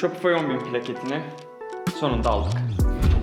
Shopify 10.000 plaketini sonunda aldık.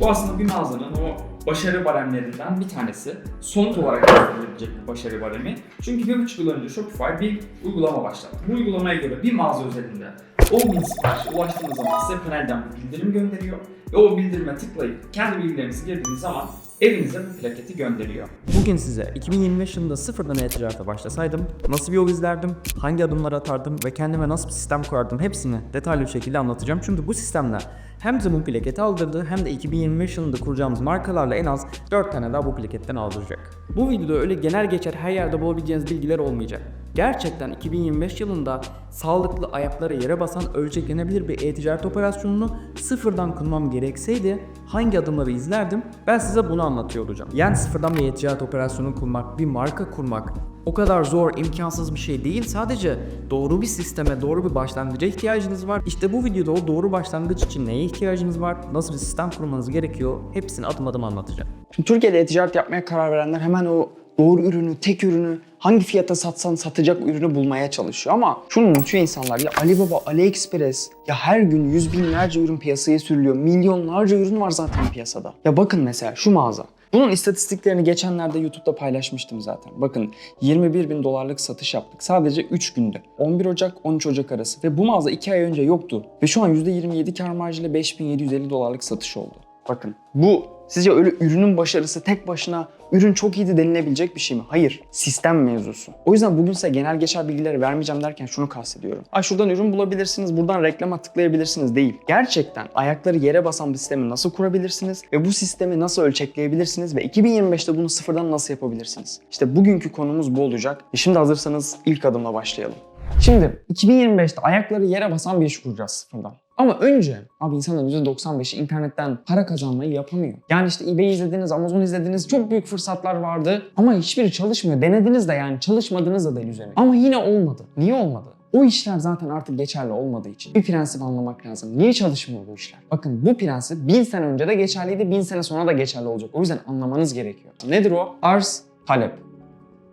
Bu aslında bir mağazanın o başarı baremlerinden bir tanesi. Somut olarak gösterilebilecek bir başarı baremi. Çünkü bir buçuk yıl önce Shopify bir uygulama başlattı. Bu uygulamaya göre bir mağaza özelinde 10.000 siparişe ulaştığınız zaman size panelden bir bildirim gönderiyor. Ve o bildirime tıklayıp kendi bilgilerinizi girdiğiniz zaman evinize bu plaketi gönderiyor. Bugün size 2025 yılında sıfırdan e-ticarete başlasaydım nasıl bir yol izlerdim, hangi adımları atardım ve kendime nasıl bir sistem kurardım hepsini detaylı bir şekilde anlatacağım. Çünkü bu sistemler hem bize bu plaketi aldırdı hem de 2025 yılında kuracağımız markalarla en az 4 tane daha bu plaketten aldıracak. Bu videoda öyle genel geçer her yerde bulabileceğiniz bilgiler olmayacak. Gerçekten 2025 yılında sağlıklı ayakları yere basan ölçeklenebilir bir e-ticaret operasyonunu sıfırdan kurmam gerekseydi hangi adımları izlerdim ben size bunu anlatıyor olacağım. Yani sıfırdan bir e-ticaret operasyonu kurmak, bir marka kurmak o kadar zor, imkansız bir şey değil. Sadece doğru bir sisteme, doğru bir başlangıca ihtiyacınız var. İşte bu videoda o doğru başlangıç için neye ihtiyacınız var, nasıl bir sistem kurmanız gerekiyor hepsini adım adım anlatacağım. Şimdi Türkiye'de e-ticaret yapmaya karar verenler hemen o doğru ürünü, tek ürünü, hangi fiyata satsan satacak ürünü bulmaya çalışıyor. Ama şunu unutuyor insanlar ya Alibaba, AliExpress ya her gün yüz binlerce ürün piyasaya sürülüyor. Milyonlarca ürün var zaten piyasada. Ya bakın mesela şu mağaza. Bunun istatistiklerini geçenlerde YouTube'da paylaşmıştım zaten. Bakın 21 bin dolarlık satış yaptık sadece 3 günde. 11 Ocak 13 Ocak arası ve bu mağaza 2 ay önce yoktu. Ve şu an %27 kar marjıyla 5750 dolarlık satış oldu. Bakın bu sizce öyle ürünün başarısı tek başına ürün çok iyiydi denilebilecek bir şey mi? Hayır. Sistem mevzusu. O yüzden bugün size genel geçer bilgileri vermeyeceğim derken şunu kastediyorum. Ay şuradan ürün bulabilirsiniz, buradan reklama tıklayabilirsiniz değil. Gerçekten ayakları yere basan bir sistemi nasıl kurabilirsiniz ve bu sistemi nasıl ölçekleyebilirsiniz ve 2025'te bunu sıfırdan nasıl yapabilirsiniz? İşte bugünkü konumuz bu olacak. E şimdi hazırsanız ilk adımla başlayalım. Şimdi 2025'te ayakları yere basan bir iş kuracağız sıfırdan. Ama önce abi insanların %95'i internetten para kazanmayı yapamıyor. Yani işte eBay izlediniz, Amazon izlediniz çok büyük fırsatlar vardı ama hiçbiri çalışmıyor. Denediniz de yani çalışmadınız da değil üzerine. Ama yine olmadı. Niye olmadı? O işler zaten artık geçerli olmadığı için bir prensip anlamak lazım. Niye çalışmıyor bu işler? Bakın bu prensip bin sene önce de geçerliydi, bin sene sonra da geçerli olacak. O yüzden anlamanız gerekiyor. Nedir o? Arz, talep.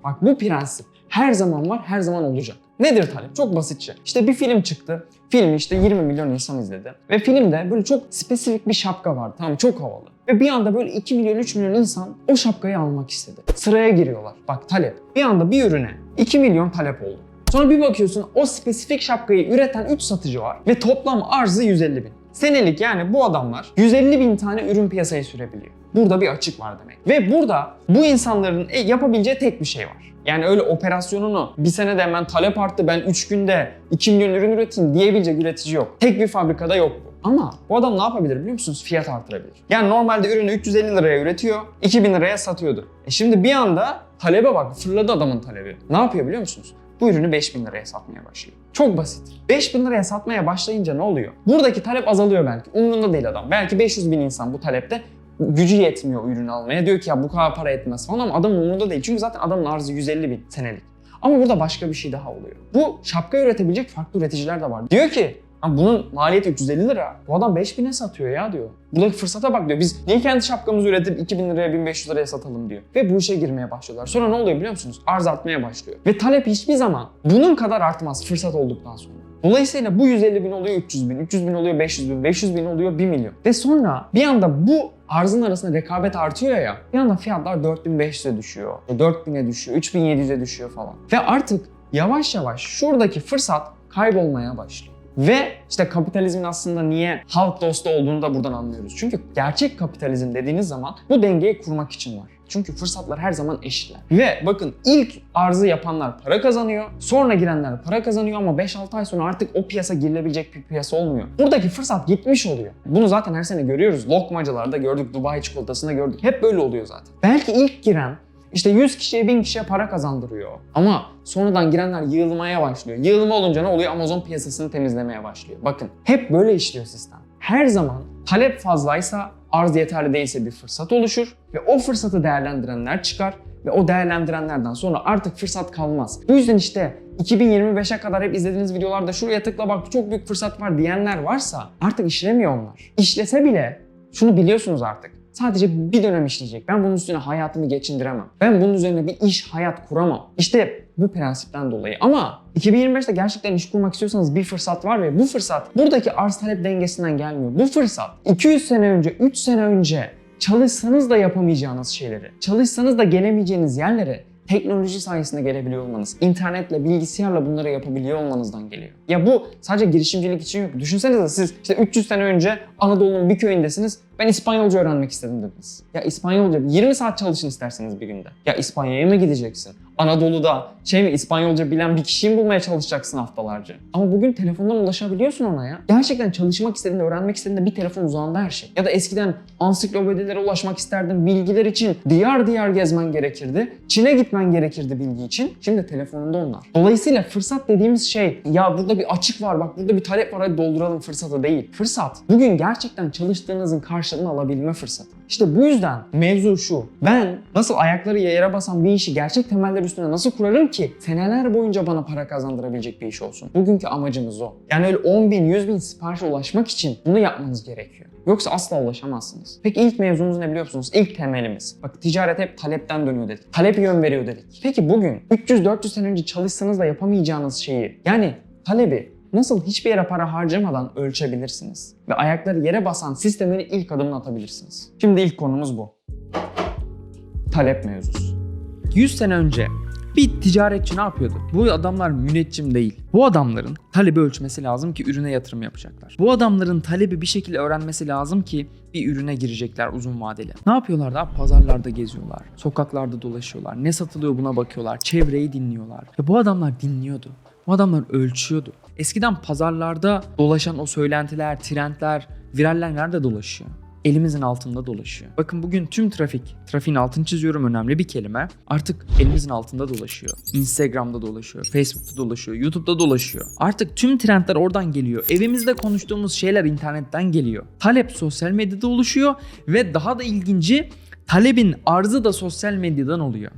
Bak bu prensip her zaman var, her zaman olacak. Nedir talep? Çok basitçe. İşte bir film çıktı. Filmi işte 20 milyon insan izledi. Ve filmde böyle çok spesifik bir şapka vardı. Tamam çok havalı. Ve bir anda böyle 2 milyon 3 milyon insan o şapkayı almak istedi. Sıraya giriyorlar. Bak talep. Bir anda bir ürüne 2 milyon talep oldu. Sonra bir bakıyorsun o spesifik şapkayı üreten 3 satıcı var ve toplam arzı 150 bin. Senelik yani bu adamlar 150 bin tane ürün piyasaya sürebiliyor. Burada bir açık var demek. Ve burada bu insanların e, yapabileceği tek bir şey var. Yani öyle operasyonunu bir senede hemen talep arttı ben 3 günde 2 milyon ürün üreteyim diyebilecek üretici yok. Tek bir fabrikada yok bu. Ama bu adam ne yapabilir biliyor musunuz? Fiyat artırabilir. Yani normalde ürünü 350 liraya üretiyor, 2000 liraya satıyordu. E şimdi bir anda talebe bak fırladı adamın talebi. Ne yapıyor biliyor musunuz? Bu ürünü 5000 liraya satmaya başlıyor. Çok basit. 5000 liraya satmaya başlayınca ne oluyor? Buradaki talep azalıyor belki. Umurunda değil adam. Belki 500 bin insan bu talepte gücü yetmiyor o ürünü almaya. Diyor ki ya bu kadar para etmez falan ama adamın umurunda değil. Çünkü zaten adamın arzı 150 bin senelik. Ama burada başka bir şey daha oluyor. Bu şapka üretebilecek farklı üreticiler de var. Diyor ki "Lan bunun maliyeti 350 lira. Bu adam 5000'e satıyor ya diyor. Buradaki fırsata bak diyor. Biz niye kendi şapkamızı üretip 2000 liraya 1500 liraya satalım diyor. Ve bu işe girmeye başlıyorlar. Sonra ne oluyor biliyor musunuz? Arz artmaya başlıyor. Ve talep hiçbir zaman bunun kadar artmaz fırsat olduktan sonra. Dolayısıyla bu 150 bin oluyor 300 bin, 300 bin oluyor 500 bin, 500 bin oluyor 1 milyon. Ve sonra bir anda bu arzın arasında rekabet artıyor ya, bir anda fiyatlar 4500'e düşüyor, 4000'e düşüyor, 3700'e düşüyor falan. Ve artık yavaş yavaş şuradaki fırsat kaybolmaya başlıyor. Ve işte kapitalizmin aslında niye halk dostu olduğunu da buradan anlıyoruz. Çünkü gerçek kapitalizm dediğiniz zaman bu dengeyi kurmak için var. Çünkü fırsatlar her zaman eşitler. Ve bakın ilk arzı yapanlar para kazanıyor. Sonra girenler para kazanıyor ama 5-6 ay sonra artık o piyasa girilebilecek bir piyasa olmuyor. Buradaki fırsat gitmiş oluyor. Bunu zaten her sene görüyoruz. Lokmacılarda gördük, Dubai çikolatasında gördük. Hep böyle oluyor zaten. Belki ilk giren işte 100 kişiye 1000 kişiye para kazandırıyor. Ama sonradan girenler yığılmaya başlıyor. Yığılma olunca ne oluyor? Amazon piyasasını temizlemeye başlıyor. Bakın hep böyle işliyor sistem. Her zaman talep fazlaysa arz yeterli değilse bir fırsat oluşur ve o fırsatı değerlendirenler çıkar ve o değerlendirenlerden sonra artık fırsat kalmaz. Bu yüzden işte 2025'e kadar hep izlediğiniz videolarda şuraya tıkla bak çok büyük fırsat var diyenler varsa artık işlemiyor onlar. İşlese bile şunu biliyorsunuz artık. Sadece bir dönem işleyecek. Ben bunun üstüne hayatımı geçindiremem. Ben bunun üzerine bir iş hayat kuramam. İşte Bu prensipten dolayı. Ama 2025'te gerçekten iş kurmak istiyorsanız bir fırsat var ve bu fırsat buradaki arz talep dengesinden gelmiyor. Bu fırsat 200 sene önce, 3 sene önce çalışsanız da yapamayacağınız şeyleri, çalışsanız da gelemeyeceğiniz yerlere teknoloji sayesinde gelebiliyor olmanız, internetle, bilgisayarla bunları yapabiliyor olmanızdan geliyor. Ya bu sadece girişimcilik için yok. Düşünsenize siz işte 300 sene önce Anadolu'nun bir köyündesiniz. Ben İspanyolca öğrenmek istedim dediniz. Ya İspanyolca 20 saat çalışın isterseniz bir günde. Ya İspanya'ya mı gideceksin? Anadolu'da şey mi İspanyolca bilen bir kişiyi mi bulmaya çalışacaksın haftalarca? Ama bugün telefondan ulaşabiliyorsun ona ya. Gerçekten çalışmak istediğinde, öğrenmek istediğinde bir telefon uzağında her şey. Ya da eskiden ansiklopedilere ulaşmak isterdin, bilgiler için diyar diyar gezmen gerekirdi. Çin'e gitmen gerekirdi bilgi için. Şimdi telefonunda onlar. Dolayısıyla fırsat dediğimiz şey ya burada bir açık var, bak burada bir talep var hadi dolduralım fırsatı değil. Fırsat bugün gerçekten çalıştığınızın karşılığını alabilme fırsatı. İşte bu yüzden mevzu şu. Ben nasıl ayakları yere basan bir işi gerçek temeller üstüne nasıl kurarım ki seneler boyunca bana para kazandırabilecek bir iş olsun. Bugünkü amacımız o. Yani öyle 10 bin, 100 bin siparişe ulaşmak için bunu yapmanız gerekiyor. Yoksa asla ulaşamazsınız. Peki ilk mevzumuz ne biliyor musunuz? İlk temelimiz. Bak ticaret hep talepten dönüyor dedik. Talep yön veriyor dedik. Peki bugün 300-400 sene önce çalışsanız da yapamayacağınız şeyi yani talebi nasıl hiçbir yere para harcamadan ölçebilirsiniz? Ve ayakları yere basan sistemin ilk adımını atabilirsiniz. Şimdi ilk konumuz bu. Talep mevzusu. 100 sene önce bir ticaretçi ne yapıyordu? Bu adamlar müneccim değil. Bu adamların talebi ölçmesi lazım ki ürüne yatırım yapacaklar. Bu adamların talebi bir şekilde öğrenmesi lazım ki bir ürüne girecekler uzun vadeli. Ne yapıyorlar da? Pazarlarda geziyorlar. Sokaklarda dolaşıyorlar. Ne satılıyor buna bakıyorlar. Çevreyi dinliyorlar. Ve bu adamlar dinliyordu. Bu adamlar ölçüyordu. Eskiden pazarlarda dolaşan o söylentiler, trendler, viraller nerede dolaşıyor? elimizin altında dolaşıyor. Bakın bugün tüm trafik, trafiğin altını çiziyorum önemli bir kelime. Artık elimizin altında dolaşıyor. Instagram'da dolaşıyor, Facebook'ta dolaşıyor, YouTube'da dolaşıyor. Artık tüm trendler oradan geliyor. Evimizde konuştuğumuz şeyler internetten geliyor. Talep sosyal medyada oluşuyor ve daha da ilginci talebin arzı da sosyal medyadan oluyor.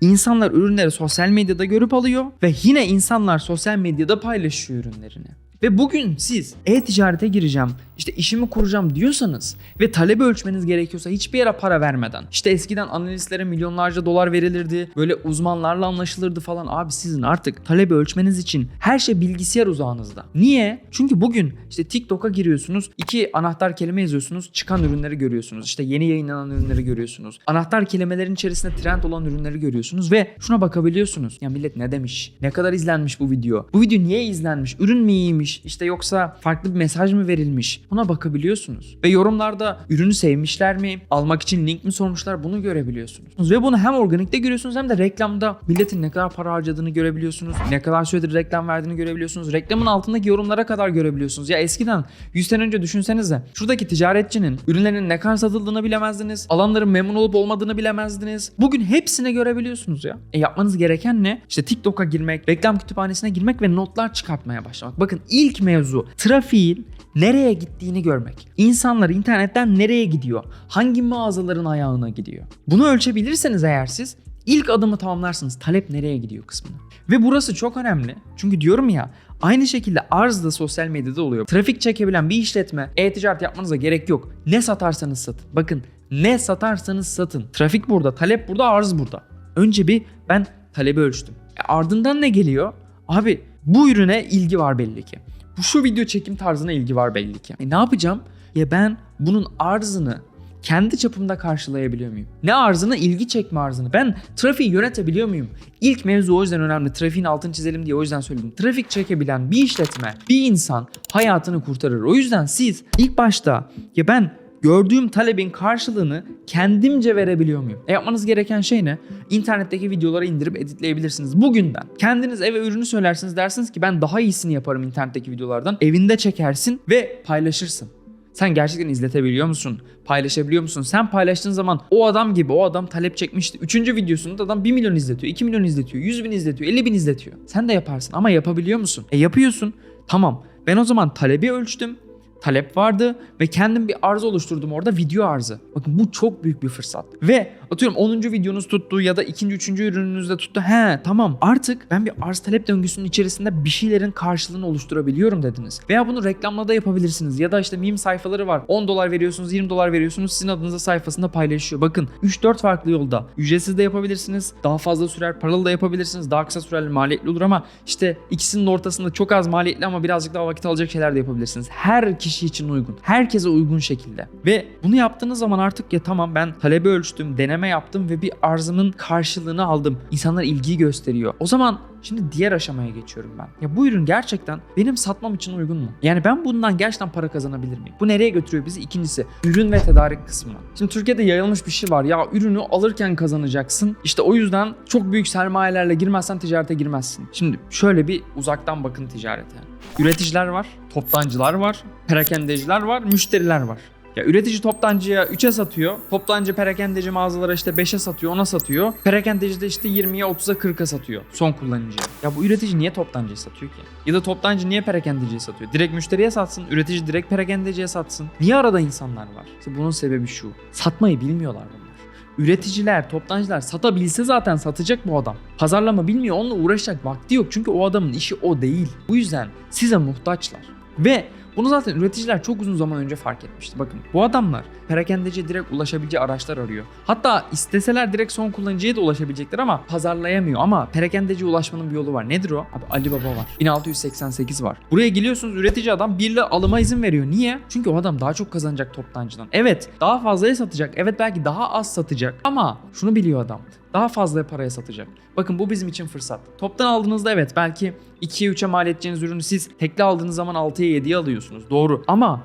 İnsanlar ürünleri sosyal medyada görüp alıyor ve yine insanlar sosyal medyada paylaşıyor ürünlerini. Ve bugün siz e-ticarete gireceğim, işte işimi kuracağım diyorsanız ve talebi ölçmeniz gerekiyorsa hiçbir yere para vermeden. işte eskiden analistlere milyonlarca dolar verilirdi, böyle uzmanlarla anlaşılırdı falan. Abi sizin artık talebi ölçmeniz için her şey bilgisayar uzağınızda. Niye? Çünkü bugün işte TikTok'a giriyorsunuz, iki anahtar kelime yazıyorsunuz, çıkan ürünleri görüyorsunuz. İşte yeni yayınlanan ürünleri görüyorsunuz. Anahtar kelimelerin içerisinde trend olan ürünleri görüyorsunuz ve şuna bakabiliyorsunuz. Ya millet ne demiş? Ne kadar izlenmiş bu video? Bu video niye izlenmiş? Ürün mü iyiymiş? İşte yoksa farklı bir mesaj mı verilmiş? Buna bakabiliyorsunuz. Ve yorumlarda ürünü sevmişler mi? Almak için link mi sormuşlar? Bunu görebiliyorsunuz. Ve bunu hem organikte görüyorsunuz hem de reklamda milletin ne kadar para harcadığını görebiliyorsunuz. Ne kadar süredir reklam verdiğini görebiliyorsunuz. Reklamın altındaki yorumlara kadar görebiliyorsunuz. Ya eskiden 100 sene önce düşünsenize şuradaki ticaretçinin ürünlerinin ne kadar satıldığını bilemezdiniz. Alanların memnun olup olmadığını bilemezdiniz. Bugün hepsini görebiliyorsunuz ya. E yapmanız gereken ne? İşte TikTok'a girmek, reklam kütüphanesine girmek ve notlar çıkartmaya başlamak. Bakın ilk mevzu trafiğin nereye gittiğini görmek. İnsanlar internetten nereye gidiyor? Hangi mağazaların ayağına gidiyor? Bunu ölçebilirseniz eğer siz ilk adımı tamamlarsınız. Talep nereye gidiyor kısmını. Ve burası çok önemli. Çünkü diyorum ya aynı şekilde arz da sosyal medyada oluyor. Trafik çekebilen bir işletme e-ticaret yapmanıza gerek yok. Ne satarsanız satın. Bakın ne satarsanız satın. Trafik burada, talep burada, arz burada. Önce bir ben talebi ölçtüm. E ardından ne geliyor? Abi bu ürüne ilgi var belli ki. Bu şu video çekim tarzına ilgi var belli ki. E ne yapacağım? Ya ben bunun arzını kendi çapımda karşılayabiliyor muyum? Ne arzını? ilgi çekme arzını. Ben trafiği yönetebiliyor muyum? İlk mevzu o yüzden önemli. Trafiğin altını çizelim diye o yüzden söyledim. Trafik çekebilen bir işletme, bir insan hayatını kurtarır. O yüzden siz ilk başta ya ben gördüğüm talebin karşılığını kendimce verebiliyor muyum? E yapmanız gereken şey ne? İnternetteki videoları indirip editleyebilirsiniz. Bugünden kendiniz eve ürünü söylersiniz dersiniz ki ben daha iyisini yaparım internetteki videolardan. Evinde çekersin ve paylaşırsın. Sen gerçekten izletebiliyor musun? Paylaşabiliyor musun? Sen paylaştığın zaman o adam gibi o adam talep çekmişti. Üçüncü videosunda adam 1 milyon izletiyor, 2 milyon izletiyor, 100 bin izletiyor, 50 bin izletiyor. Sen de yaparsın ama yapabiliyor musun? E yapıyorsun. Tamam ben o zaman talebi ölçtüm talep vardı ve kendim bir arz oluşturdum orada video arzı. Bakın bu çok büyük bir fırsat. Ve atıyorum 10. videonuz tuttu ya da ikinci, üçüncü ürününüzde tuttu. He tamam artık ben bir arz talep döngüsünün içerisinde bir şeylerin karşılığını oluşturabiliyorum dediniz. Veya bunu reklamla da yapabilirsiniz. Ya da işte meme sayfaları var. 10 dolar veriyorsunuz, 20 dolar veriyorsunuz. Sizin adınıza sayfasında paylaşıyor. Bakın 3-4 farklı yolda. Ücretsiz de yapabilirsiniz. Daha fazla sürer. Paralı da yapabilirsiniz. Daha kısa süreli maliyetli olur ama işte ikisinin ortasında çok az maliyetli ama birazcık daha vakit alacak şeyler de yapabilirsiniz. Her kişi için uygun. Herkese uygun şekilde. Ve bunu yaptığınız zaman artık ya tamam ben talebi ölçtüm, deneme yaptım ve bir arzımın karşılığını aldım. İnsanlar ilgiyi gösteriyor. O zaman Şimdi diğer aşamaya geçiyorum ben. Ya bu ürün gerçekten benim satmam için uygun mu? Yani ben bundan gerçekten para kazanabilir miyim? Bu nereye götürüyor bizi? İkincisi ürün ve tedarik kısmı. Şimdi Türkiye'de yayılmış bir şey var. Ya ürünü alırken kazanacaksın. İşte o yüzden çok büyük sermayelerle girmezsen ticarete girmezsin. Şimdi şöyle bir uzaktan bakın ticarete. Üreticiler var, toptancılar var, perakendeciler var, müşteriler var. Ya üretici toptancıya 3'e satıyor. Toptancı perakendeci mağazalara işte 5'e satıyor, 10'a satıyor. Perakendeci de işte 20'ye, 30'a, 40'a satıyor son kullanıcıya. Ya bu üretici niye toptancıya satıyor ki? Ya da toptancı niye perakendeciye satıyor? Direkt müşteriye satsın, üretici direkt perakendeciye satsın. Niye arada insanlar var? İşte bunun sebebi şu. Satmayı bilmiyorlar bunlar. Üreticiler, toptancılar satabilse zaten satacak bu adam. Pazarlama bilmiyor, onunla uğraşacak vakti yok. Çünkü o adamın işi o değil. Bu yüzden size muhtaçlar. Ve bunu zaten üreticiler çok uzun zaman önce fark etmişti. Bakın bu adamlar perakendeciye direkt ulaşabileceği araçlar arıyor. Hatta isteseler direkt son kullanıcıya da ulaşabilecekler ama pazarlayamıyor. Ama perakendeciye ulaşmanın bir yolu var. Nedir o? Abi Alibaba var. 1688 var. Buraya geliyorsunuz üretici adam birle alıma izin veriyor. Niye? Çünkü o adam daha çok kazanacak toptancıdan. Evet daha fazlaya satacak. Evet belki daha az satacak. Ama şunu biliyor adam. Daha fazla paraya satacak. Bakın bu bizim için fırsat. Toptan aldığınızda evet belki 2'ye 3'e mal edeceğiniz ürünü siz tekli aldığınız zaman 6'ya 7'ye alıyorsunuz. Doğru. Ama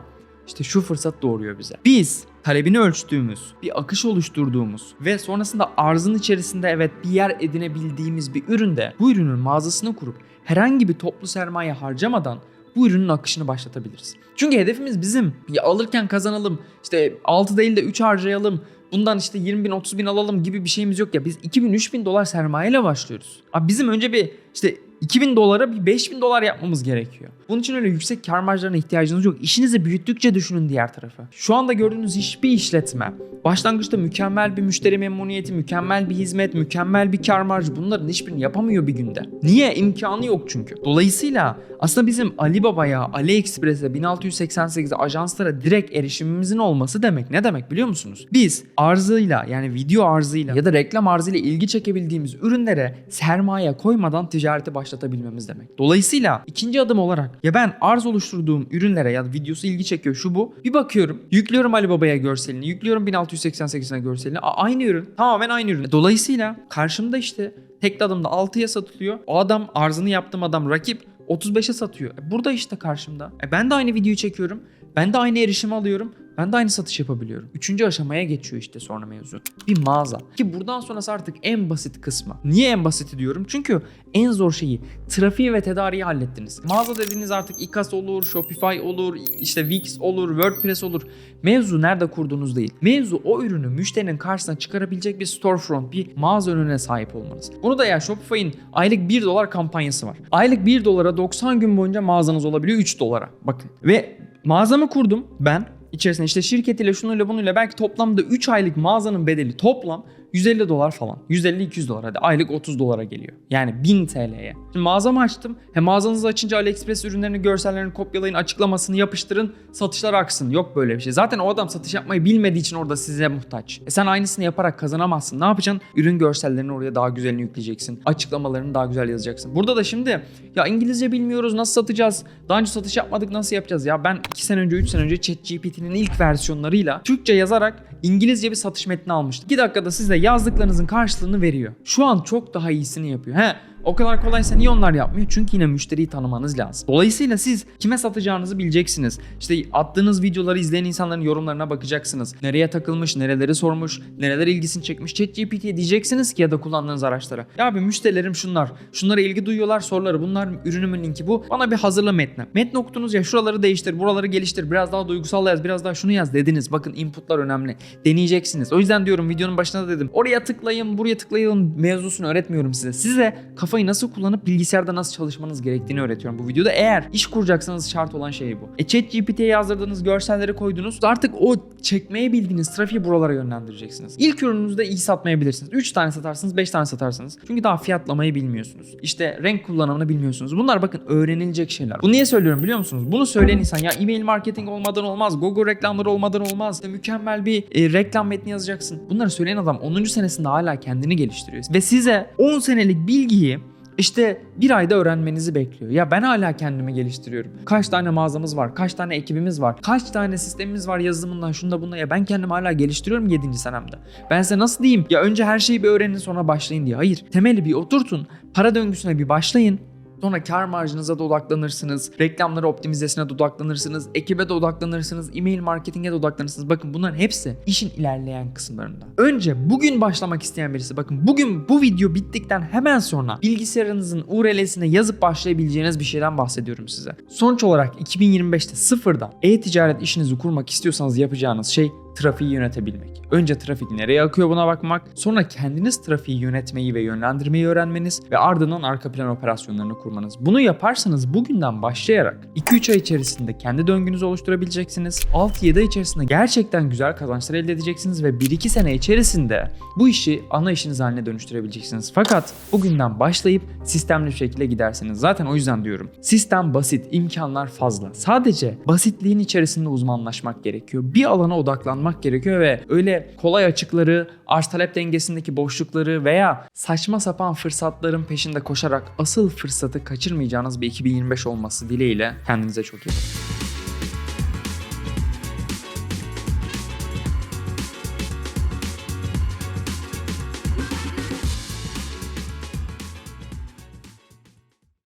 işte şu fırsat doğuruyor bize. Biz talebini ölçtüğümüz, bir akış oluşturduğumuz ve sonrasında arzın içerisinde evet bir yer edinebildiğimiz bir üründe bu ürünün mağazasını kurup herhangi bir toplu sermaye harcamadan bu ürünün akışını başlatabiliriz. Çünkü hedefimiz bizim. Ya alırken kazanalım, işte 6 değil de 3 harcayalım, bundan işte 20 bin 30 bin alalım gibi bir şeyimiz yok ya. Biz 2000 3000 dolar sermayeyle başlıyoruz. Abi bizim önce bir işte 2000 dolara bir 5000 dolar yapmamız gerekiyor. Bunun için öyle yüksek kar marjlarına ihtiyacınız yok. İşinizi büyüttükçe düşünün diğer tarafı. Şu anda gördüğünüz hiçbir işletme başlangıçta mükemmel bir müşteri memnuniyeti, mükemmel bir hizmet, mükemmel bir kar marjı bunların hiçbirini yapamıyor bir günde. Niye? İmkanı yok çünkü. Dolayısıyla aslında bizim Alibaba'ya, AliExpress'e, 1688'e, ajanslara direkt erişimimizin olması demek ne demek biliyor musunuz? Biz arzıyla yani video arzıyla ya da reklam arzıyla ilgi çekebildiğimiz ürünlere sermaye koymadan ticareti başlatabilmemiz demek. Dolayısıyla ikinci adım olarak ya ben arz oluşturduğum ürünlere ya da videosu ilgi çekiyor şu bu. Bir bakıyorum yüklüyorum Alibaba'ya görselini yüklüyorum 1688'ine görselini A- aynı ürün tamamen aynı ürün. Dolayısıyla karşımda işte tek adımda 6'ya satılıyor. O adam arzını yaptığım adam rakip 35'e satıyor. E burada işte karşımda. E ben de aynı videoyu çekiyorum. Ben de aynı erişimi alıyorum. Ben de aynı satış yapabiliyorum. Üçüncü aşamaya geçiyor işte sonra mevzu. Bir mağaza. Ki buradan sonrası artık en basit kısmı. Niye en basiti diyorum? Çünkü en zor şeyi trafiği ve tedariği hallettiniz. Mağaza dediğiniz artık İKAS olur, Shopify olur, işte Wix olur, WordPress olur. Mevzu nerede kurduğunuz değil. Mevzu o ürünü müşterinin karşısına çıkarabilecek bir storefront, bir mağaza önüne sahip olmanız. Bunu da ya Shopify'in aylık 1 dolar kampanyası var. Aylık 1 dolara 90 gün boyunca mağazanız olabiliyor 3 dolara. Bakın. Ve mağazamı kurdum ben. İçerisinde. İşte şirketiyle şunuyla bunuyla belki toplamda 3 aylık mağazanın bedeli toplam 150 dolar falan. 150-200 dolar hadi aylık 30 dolara geliyor. Yani 1000 TL'ye. Şimdi mağazamı açtım. He mağazanızı açınca AliExpress ürünlerini görsellerini kopyalayın açıklamasını yapıştırın satışlar aksın. Yok böyle bir şey. Zaten o adam satış yapmayı bilmediği için orada size muhtaç. E sen aynısını yaparak kazanamazsın. Ne yapacaksın? Ürün görsellerini oraya daha güzelini yükleyeceksin. Açıklamalarını daha güzel yazacaksın. Burada da şimdi ya İngilizce bilmiyoruz nasıl satacağız? Daha önce satış yapmadık nasıl yapacağız? Ya ben 2 sene önce 3 sene önce ChatGPT'nin ilk versiyonlarıyla Türkçe yazarak İngilizce bir satış metni almıştım. 2 dakikada size yazdıklarınızın karşılığını veriyor. Şu an çok daha iyisini yapıyor. He o kadar kolaysa niye onlar yapmıyor? Çünkü yine müşteriyi tanımanız lazım. Dolayısıyla siz kime satacağınızı bileceksiniz. İşte attığınız videoları izleyen insanların yorumlarına bakacaksınız. Nereye takılmış, nereleri sormuş, nereler ilgisini çekmiş. ChatGPT'ye diyeceksiniz ki ya da kullandığınız araçlara. Ya abi müşterilerim şunlar. Şunlara ilgi duyuyorlar soruları. Bunlar ürünümün linki bu. Bana bir hazırla metni. Metni okudunuz ya şuraları değiştir, buraları geliştir. Biraz daha duygusal yaz, biraz daha şunu yaz dediniz. Bakın inputlar önemli. Deneyeceksiniz. O yüzden diyorum videonun başında da dedim. Oraya tıklayın, buraya tıklayın mevzusunu öğretmiyorum size. Size kafa Shopify'ı nasıl kullanıp bilgisayarda nasıl çalışmanız gerektiğini öğretiyorum bu videoda. Eğer iş kuracaksanız şart olan şey bu. E ChatGPT'ye yazdırdığınız görselleri koydunuz. Artık o çekmeyi bildiğiniz trafiği buralara yönlendireceksiniz. İlk ürününüzde iyi satmayabilirsiniz. 3 tane satarsınız, 5 tane satarsınız. Çünkü daha fiyatlamayı bilmiyorsunuz. İşte renk kullanımını bilmiyorsunuz. Bunlar bakın öğrenilecek şeyler. Bunu niye söylüyorum biliyor musunuz? Bunu söyleyen insan ya e-mail marketing olmadan olmaz, Google reklamları olmadan olmaz. İşte mükemmel bir e, reklam metni yazacaksın. Bunları söyleyen adam 10. senesinde hala kendini geliştiriyor. Ve size 10 senelik bilgiyi işte bir ayda öğrenmenizi bekliyor. Ya ben hala kendimi geliştiriyorum. Kaç tane mağazamız var, kaç tane ekibimiz var, kaç tane sistemimiz var yazılımından şunda bunda ya ben kendimi hala geliştiriyorum 7. senemde. Ben size nasıl diyeyim ya önce her şeyi bir öğrenin sonra başlayın diye. Hayır temeli bir oturtun, para döngüsüne bir başlayın. Sonra kar marjınıza da odaklanırsınız. Reklamları optimizesine de odaklanırsınız. Ekibe de odaklanırsınız. E-mail marketinge de odaklanırsınız. Bakın bunların hepsi işin ilerleyen kısımlarında. Önce bugün başlamak isteyen birisi bakın bugün bu video bittikten hemen sonra bilgisayarınızın URL'sine yazıp başlayabileceğiniz bir şeyden bahsediyorum size. Sonuç olarak 2025'te sıfırdan e-ticaret işinizi kurmak istiyorsanız yapacağınız şey trafiği yönetebilmek. Önce trafik nereye akıyor buna bakmak, sonra kendiniz trafiği yönetmeyi ve yönlendirmeyi öğrenmeniz ve ardından arka plan operasyonlarını kurmanız. Bunu yaparsanız bugünden başlayarak 2-3 ay içerisinde kendi döngünüzü oluşturabileceksiniz. 6-7 ay içerisinde gerçekten güzel kazançlar elde edeceksiniz ve 1-2 sene içerisinde bu işi ana işiniz haline dönüştürebileceksiniz. Fakat bugünden başlayıp sistemli bir şekilde giderseniz zaten o yüzden diyorum. Sistem basit, imkanlar fazla. Sadece basitliğin içerisinde uzmanlaşmak gerekiyor. Bir alana odaklanmak gerekiyor ve öyle kolay açıkları, arz talep dengesindeki boşlukları veya saçma sapan fırsatların peşinde koşarak asıl fırsatı kaçırmayacağınız bir 2025 olması dileğiyle kendinize çok iyi bakın.